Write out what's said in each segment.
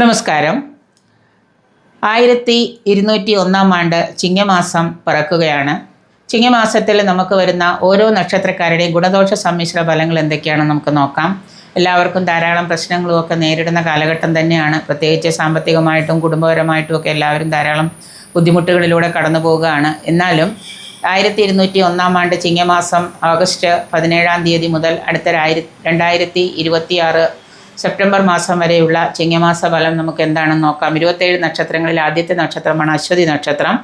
നമസ്കാരം. ആയിരത്തി ഇരുന്നൂറ്റി ഒന്നാം ആണ്ട് ചിങ്ങമാസം പിറക്കുകയാണ്. ചിങ്ങമാസത്തിൽ നമുക്ക് വരുന്ന ഓരോ നക്ഷത്രക്കാരുടെയും ഗുണദോഷ സമ്മിശ്ര ഫലങ്ങൾ എന്തൊക്കെയാണെന്ന് നമുക്ക് നോക്കാം. എല്ലാവർക്കും ധാരാളം പ്രശ്നങ്ങളും ഒക്കെ നേരിടുന്ന കാലഘട്ടം തന്നെയാണ്. പ്രത്യേകിച്ച് സാമ്പത്തികമായിട്ടും കുടുംബപരമായിട്ടും ഒക്കെ എല്ലാവരും ധാരാളം ബുദ്ധിമുട്ടുകളിലൂടെ കടന്നു പോവുകയാണ്. എന്നാലും ആയിരത്തി ഇരുന്നൂറ്റി ഒന്നാം ആണ്ട് ചിങ്ങമാസം ഓഗസ്റ്റ് പതിനേഴാം തീയതി മുതൽ അടുത്ത രണ്ടായിരത്തി ഇരുപത്തിയാറ് സെപ്റ്റംബർ മാസം വരെയുള്ള ചിങ്ങമാസ ഫലം നമുക്ക് എന്താണെന്ന് നോക്കാം. ഇരുപത്തേഴ് നക്ഷത്രങ്ങളിൽ ആദ്യത്തെ നക്ഷത്രമാണ് അശ്വതി നക്ഷത്രം.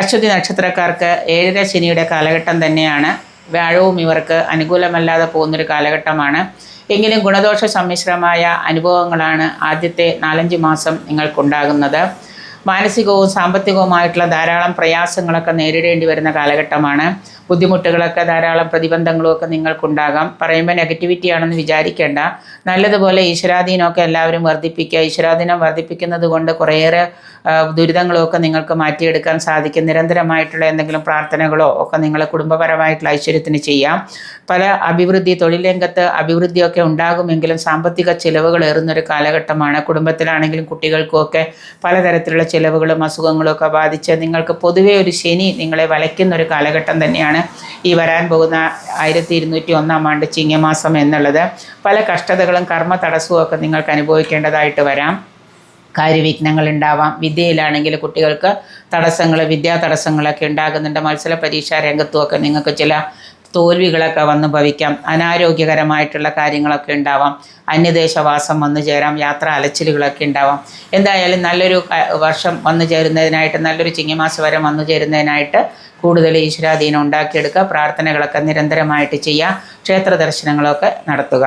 അശ്വതി നക്ഷത്രക്കാർക്ക് ഏഴര ശനിയുടെ കാലഘട്ടം തന്നെയാണ്. വ്യാഴവും ഇവർക്ക് അനുകൂലമല്ലാതെ പോകുന്നൊരു കാലഘട്ടമാണ്. എങ്കിലും ഗുണദോഷ സമ്മിശ്രമായ അനുഭവങ്ങളാണ് ആദ്യത്തെ നാലഞ്ച് മാസം നിങ്ങൾക്കുണ്ടാകുന്നത്. മാനസികവും സാമ്പത്തികവുമായിട്ടുള്ള ധാരാളം പ്രയാസങ്ങളൊക്കെ നേരിടേണ്ടി വരുന്ന കാലഘട്ടമാണ്. ബുദ്ധിമുട്ടുകളൊക്കെ ധാരാളം പ്രതിബന്ധങ്ങളും ഒക്കെ നിങ്ങൾക്കുണ്ടാകാം. പറയുമ്പോൾ നെഗറ്റിവിറ്റി ആണെന്ന് വിചാരിക്കേണ്ട. നല്ലതുപോലെ ഈശ്വരാധീനമൊക്കെ എല്ലാവരും വർദ്ധിപ്പിക്കുക. ഈശ്വരാധീനം വർദ്ധിപ്പിക്കുന്നത് കൊണ്ട് കുറേയേറെ ദുരിതങ്ങളൊക്കെ നിങ്ങൾക്ക് മാറ്റിയെടുക്കാൻ സാധിക്കും. നിരന്തരമായിട്ടുള്ള എന്തെങ്കിലും പ്രാർത്ഥനകളോ ഒക്കെ നിങ്ങളെ കുടുംബപരമായിട്ടുള്ള ഐശ്വര്യത്തിന് ചെയ്യാം. പല അഭിവൃദ്ധി തൊഴിൽ രംഗത്ത് അഭിവൃദ്ധിയൊക്കെ ഉണ്ടാകുമെങ്കിലും സാമ്പത്തിക ചിലവുകൾ ഏറുന്നൊരു കാലഘട്ടമാണ്. കുടുംബത്തിലാണെങ്കിലും കുട്ടികൾക്കും ഒക്കെ പലതരത്തിലുള്ള ചിലവുകളും അസുഖങ്ങളും ഒക്കെ ബാധിച്ച് നിങ്ങൾക്ക് പൊതുവെ ഒരു ശനി നിങ്ങളെ വലയ്ക്കുന്ന ഒരു കാലഘട്ടം തന്നെയാണ്. ഈ വരാൻ പോകുന്ന ആയിരത്തി ഇരുന്നൂറ്റി ഒന്നാം ആണ്ട് ചിങ്ങമാസം എന്നുള്ളത്. പല കഷ്ടതകളും കർമ്മ തടസ്സവും ഒക്കെ നിങ്ങൾക്ക് അനുഭവിക്കേണ്ടതായിട്ട് വരാം. കാര്യവിഘ്നങ്ങൾ ഉണ്ടാവാം. വിദ്യയിലാണെങ്കിൽ കുട്ടികൾക്ക് തടസ്സങ്ങൾ വിദ്യാ തടസ്സങ്ങളൊക്കെ ഉണ്ടാകുന്നുണ്ട്. മത്സര പരീക്ഷാ രംഗത്തുമൊക്കെ നിങ്ങൾക്ക് ചില തോൽവികളൊക്കെ വന്നു ഭവിക്കാം. അനാരോഗ്യകരമായിട്ടുള്ള കാര്യങ്ങളൊക്കെ ഉണ്ടാവാം. അന്യദേശവാസം വന്നു ചേരാം. യാത്രാ അലച്ചിലുകളൊക്കെ ഉണ്ടാവാം. എന്തായാലും നല്ലൊരു വർഷം വന്നു ചേരുന്നതിനായിട്ട് നല്ലൊരു ചിങ്ങമാസ വരെ വന്നു ചേരുന്നതിനായിട്ട് കൂടുതൽ ഈശ്വരാധീനം ഉണ്ടാക്കിയെടുക്കുക. പ്രാർത്ഥനകളൊക്കെ നിരന്തരമായിട്ട് ചെയ്യുക. ക്ഷേത്ര ദർശനങ്ങളൊക്കെ നടത്തുക.